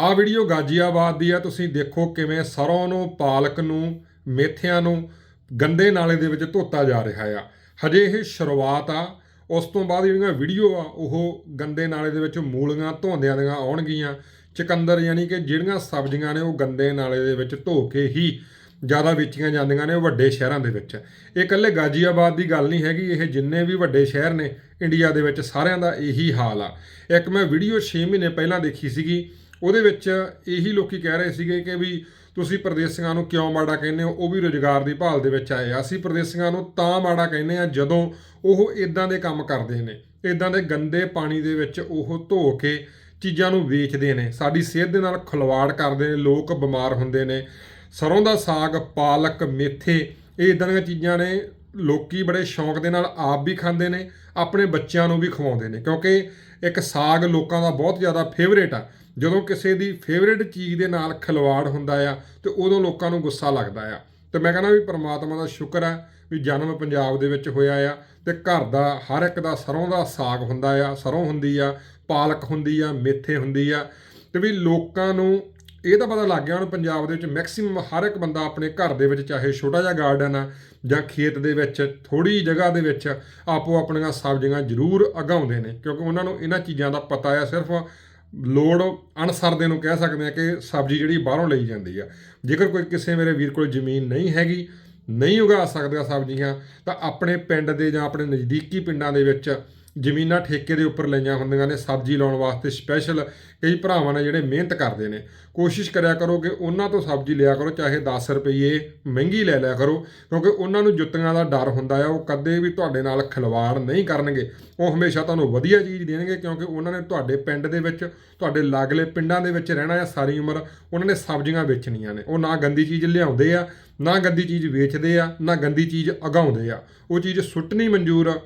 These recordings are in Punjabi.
ਆ ਵੀਡੀਓ ਗਾਜੀਆਬਾਦ ਦੀ ਆ, ਤੁਸੀਂ ਦੇਖੋ ਕਿਵੇਂ ਸਰੋਂ ਨੂੰ, ਪਾਲਕ ਨੂੰ, ਮੇਥਿਆਂ ਨੂੰ ਗੰਦੇ ਨਾਲੇ ਦੇ ਵਿੱਚ ਧੋਤਾ ਜਾ ਰਿਹਾ ਆ। ਹਜੇ ਇਹ ਸ਼ੁਰੂਆਤ ਆ, ਉਸ ਤੋਂ ਬਾਅਦ ਜਿਹੜੀਆਂ ਵੀਡੀਓ ਆ, ਉਹ ਗੰਦੇ ਨਾਲੇ ਦੇ ਵਿੱਚ ਮੂਲੀਆਂ ਧੋਂਦਿਆਂ ਦੀਆਂ ਆਉਣਗੀਆਂ। ਚਕੰਦਰ ਯਾਨੀ ਕਿ ਜਿਹੜੀਆਂ ਸਬਜ਼ੀਆਂ ਨੇ ਉਹ ਗੰਦੇ ਨਾਲੇ ਦੇ ਵਿੱਚ ਧੋ ਕੇ ਹੀ ਜ਼ਿਆਦਾ ਵੇਚੀਆਂ ਜਾਂਦੀਆਂ ਨੇ ਉਹ ਵੱਡੇ ਸ਼ਹਿਰਾਂ ਦੇ ਵਿੱਚ। ਇਹ ਇਕੱਲੇ ਗਾਜੀਆਬਾਦ ਦੀ ਗੱਲ ਨਹੀਂ ਹੈਗੀ, ਇਹ ਜਿੰਨੇ ਵੀ ਵੱਡੇ ਸ਼ਹਿਰ ਨੇ, ਇੰਡੀਆ ਦੇ ਵਿੱਚ ਸਾਰਿਆਂ ਦਾ ਇਹੀ ਹਾਲ ਆ। ਇੱਕ ਮੈਂ ਵੀਡੀਓ 6 ਮਹੀਨੇ ਪਹਿਲਾਂ ਦੇਖੀ ਸੀਗੀ ਉਹਦੇ ਵਿੱਚ ਇਹੀ ਲੋਕੀ ਕਹਿ ਰਹੇ ਸੀਗੇ ਕਿ ਵੀ ਤੁਸੀਂ ਪ੍ਰਦੇਸੀਆਂ ਨੂੰ ਕਿਉਂ ਮਾੜਾ ਕਹਿੰਦੇ ਹੋ? ਉਹ ਵੀ ਰੋਜ਼ਗਾਰ ਦੀ ਭਾਲ ਦੇ ਵਿੱਚ ਆਏ ਆ। ਅਸੀਂ ਪ੍ਰਦੇਸੀਆਂ ਨੂੰ ਤਾਂ ਮਾੜਾ ਕਹਿੰਦੇ ਆ ਜਦੋਂ ਉਹ ਇਦਾਂ ਦੇ ਕੰਮ ਕਰਦੇ ਨੇ। ਇਦਾਂ ਦੇ ਗੰਦੇ ਪਾਣੀ ਦੇ ਵਿੱਚ ਉਹ ਧੋ ਕੇ ਚੀਜ਼ਾਂ ਨੂੰ ਵੇਚਦੇ ਨੇ। ਸਾਡੀ ਸਿਹਤ ਦੇ ਨਾਲ ਖਿਲਵਾੜ ਕਰਦੇ ਨੇ। ਲੋਕ ਬਿਮਾਰ ਹੁੰਦੇ ਨੇ। ਸਰੋਂ ਦਾ ਸਾਗ, ਪਾਲਕ, ਮੇਥੇ, ਇਹ ਇਦਾਂ ਦੀਆਂ ਚੀਜ਼ਾਂ ਨੇ। ਲੋਕੀ ਬੜੇ ਸ਼ੌਂਕ ਦੇ ਨਾਲ ਆਪ ਵੀ ਖਾਂਦੇ ਨੇ, ਆਪਣੇ ਬੱਚਿਆਂ ਨੂੰ ਵੀ ਖਵਾਉਂਦੇ ਨੇ। ਕਿਉਂਕਿ ਇੱਕ ਸਾਗ ਲੋਕਾਂ ਦਾ ਬਹੁਤ ਜ਼ਿਆਦਾ ਫੇਵਰੇਟ ਆ। ਜਦੋਂ ਕਿਸੇ ਦੀ ਫੇਵਰੇਟ ਚੀਜ਼ ਦੇ ਨਾਲ ਖਿਲਵਾੜ ਹੁੰਦਾ ਆ, ਤੇ ਉਦੋਂ ਲੋਕਾਂ ਨੂੰ ਗੁੱਸਾ ਲੱਗਦਾ ਆ। ਤੇ ਮੈਂ ਕਹਿੰਦਾ ਵੀ ਪ੍ਰਮਾਤਮਾ ਦਾ ਸ਼ੁਕਰ ਆ ਵੀ ਜਨਮ ਪੰਜਾਬ ਦੇ ਵਿੱਚ ਹੋਇਆ ਆ, ਤੇ ਘਰ ਦਾ ਹਰ ਇੱਕ ਦਾ ਸਰੋਂ ਦਾ ਸਾਗ ਹੁੰਦਾ ਆ, ਸਰੋਂ ਹੁੰਦੀ ਆ, ਪਾਲਕ ਹੁੰਦੀ ਆ, ਮੇਥੇ ਹੁੰਦੀ ਆ। ਤੇ ਵੀ ਲੋਕਾਂ ਨੂੰ ਇਹ ਤਾਂ ਪਤਾ ਲੱਗ ਗਿਆ ਹੁਣ ਪੰਜਾਬ ਦੇ ਵਿੱਚ ਮੈਕਸਿਮਮ ਹਰ ਇੱਕ ਬੰਦਾ ਆਪਣੇ ਘਰ ਦੇ ਵਿੱਚ, ਚਾਹੇ ਛੋਟਾ ਜਿਹਾ ਗਾਰਡਨ ਆ ਜਾਂ ਖੇਤ ਦੇ ਵਿੱਚ ਥੋੜੀ ਜਗ੍ਹਾ ਦੇ ਵਿੱਚ ਆਪੋ ਆਪਣੀਆਂ ਸਬਜ਼ੀਆਂ ਜ਼ਰੂਰ ਉਗਾਉਂਦੇ ਨੇ, ਕਿਉਂਕਿ ਉਹਨਾਂ ਨੂੰ ਇਹਨਾਂ ਚੀਜ਼ਾਂ ਦਾ ਪਤਾ ਆ, ਸਿਰਫ ਲੋੜ ਅਣਸਰਦੇ ਨੂੰ ਕਹਿ ਸਕਦੇ ਆ ਕਿ ਸਬਜ਼ੀ ਜਿਹੜੀ ਬਾਹਰੋਂ ਲਈ ਜਾਂਦੀ ਆ। ਜੇਕਰ ਕੋਈ ਕਿਸੇ ਮੇਰੇ ਵੀਰ ਕੋਲ ਜ਼ਮੀਨ ਨਹੀਂ ਹੈਗੀ, ਨਹੀਂ ਉਗਾ ਸਕਦਾ ਸਬਜ਼ੀਆਂ, ਤਾਂ ਆਪਣੇ ਪਿੰਡ ਦੇ ਜਾਂ ਆਪਣੇ ਨਜ਼ਦੀਕੀ ਪਿੰਡਾਂ ਦੇ ਵਿੱਚ ਜ਼ਮੀਨਾਂ ਠੇਕੇ ਦੇ ਉੱਪਰ ਲਈਆਂ ਹੁੰਦੀਆਂ ਨੇ, ਸਬਜ਼ੀ ਲਾਉਣ ਵਾਸਤੇ ਸਪੈਸ਼ਲ ਕਈ ਭਰਾਵਾਂ ਨੇ ਜਿਹੜੇ ਮਿਹਨਤ ਕਰਦੇ ਨੇ। ਕੋਸ਼ਿਸ਼ ਕਰਿਆ ਕਰੋ ਕਿ ਉਹਨਾਂ ਤੋਂ ਸਬਜ਼ੀ ਲਿਆ ਕਰੋ, ਚਾਹੇ 10 ਰੁਪਏ ਮਹਿੰਗੀ ਲੈ ਲਿਆ ਕਰੋ, ਕਿਉਂਕਿ ਉਹਨਾਂ ਨੂੰ ਜੁੱਤੀਆਂ ਦਾ ਡਰ ਹੁੰਦਾ ਆ, ਉਹ ਕਦੇ ਵੀ ਤੁਹਾਡੇ ਨਾਲ ਖਿਲਵਾੜ ਨਹੀਂ ਕਰਨਗੇ। ਉਹ ਹਮੇਸ਼ਾ ਤੁਹਾਨੂੰ ਵਧੀਆ ਚੀਜ਼ ਦੇਣਗੇ, ਕਿਉਂਕਿ ਉਹਨਾਂ ਨੇ ਤੁਹਾਡੇ ਪਿੰਡ ਦੇ ਵਿੱਚ, ਤੁਹਾਡੇ ਲਾਗਲੇ ਪਿੰਡਾਂ ਦੇ ਵਿੱਚ ਰਹਿਣਾ ਆ, ਸਾਰੀ ਉਮਰ ਉਹਨਾਂ ਨੇ ਸਬਜ਼ੀਆਂ ਵੇਚਣੀਆਂ ਨੇ। ਉਹ ਨਾ ਗੰਦੀ ਚੀਜ਼ ਲਿਆਉਂਦੇ ਆ, ਨਾ ਗੰਦੀ ਚੀਜ਼ ਵੇਚਦੇ ਆ, ਨਾ ਗੰਦੀ ਚੀਜ਼ ਉਗਾਉਂਦੇ ਆ। ਉਹ ਚੀਜ਼ ਸੁੱਟਣੀ ਮਨਜ਼ੂਰ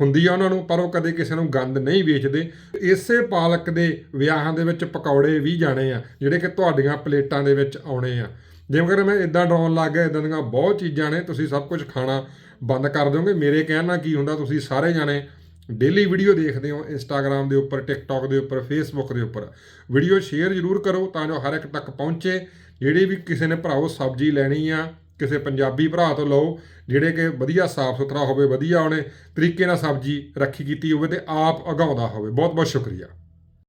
ਹੁੰਦੀ ਆ ਉਹਨਾਂ ਨੂੰ, ਪਰ ਉਹ ਕਦੇ ਕਿਸੇ ਨੂੰ ਗੰਦ ਨਹੀਂ ਵੇਚਦੇ। ਇਸੇ ਪਾਲਕ ਦੇ ਵਿਆਹਾਂ ਦੇ ਵਿੱਚ ਪਕੌੜੇ ਵੀ ਜਾਣੇ ਆ, ਜਿਹੜੇ ਕਿ ਤੁਹਾਡੀਆਂ ਪਲੇਟਾਂ ਦੇ ਵਿੱਚ ਆਉਣੇ ਆ। ਜੇਕਰ ਮੈਂ ਇਦਾਂ ਡਰਾਉਣ ਲੱਗ ਗਿਆ ਇਦਾਂ ਦੀਆਂ ਬਹੁਤ ਚੀਜ਼ਾਂ ਨੇ, ਤੁਸੀਂ ਸਭ ਕੁਝ ਖਾਣਾ ਬੰਦ ਕਰ ਦਿਓਗੇ। ਮੇਰੇ ਕਹਿਣ ਨਾਲ ਕੀ ਹੁੰਦਾ, ਤੁਸੀਂ ਸਾਰੇ ਜਾਣੇ ਡੇਲੀ ਵੀਡੀਓ ਦੇਖਦੇ ਹੋ ਇੰਸਟਾਗ੍ਰam ਦੇ ਉੱਪਰ, ਟਿਕਟੌਕ ਦੇ ਉੱਪਰ, ਫੇਸਬੁੱਕ ਦੇ ਉੱਪਰ। ਵੀਡੀਓ ਸ਼ੇਅਰ ਜ਼ਰੂਰ ਕਰੋ ਤਾਂ ਜੋ ਹਰ ਇੱਕ ਤੱਕ ਪਹੁੰਚੇ। ਜਿਹੜੀ ਵੀ ਕਿਸੇ ਨੇ ਭਰਾਓ ਸਬਜ਼ੀ ਲੈਣੀ ਆ ਕਿਸੇ ਪੰਜਾਬੀ ਭਰਾ ਤੋਂ ਲਓ, ਜਿਹੜੇ ਕਿ ਵਧੀਆ ਸਾਫ਼ ਸੁਥਰਾ ਹੋਵੇ, ਵਧੀਆ ਉਹਨੇ ਤਰੀਕੇ ਨਾਲ ਸਬਜ਼ੀ ਰੱਖੀ ਕੀਤੀ ਹੋਵੇ ਤੇ ਆਪ ਉਗਾਉਂਦਾ ਹੋਵੇ। ਬਹੁਤ ਬਹੁਤ ਸ਼ੁਕਰੀਆ।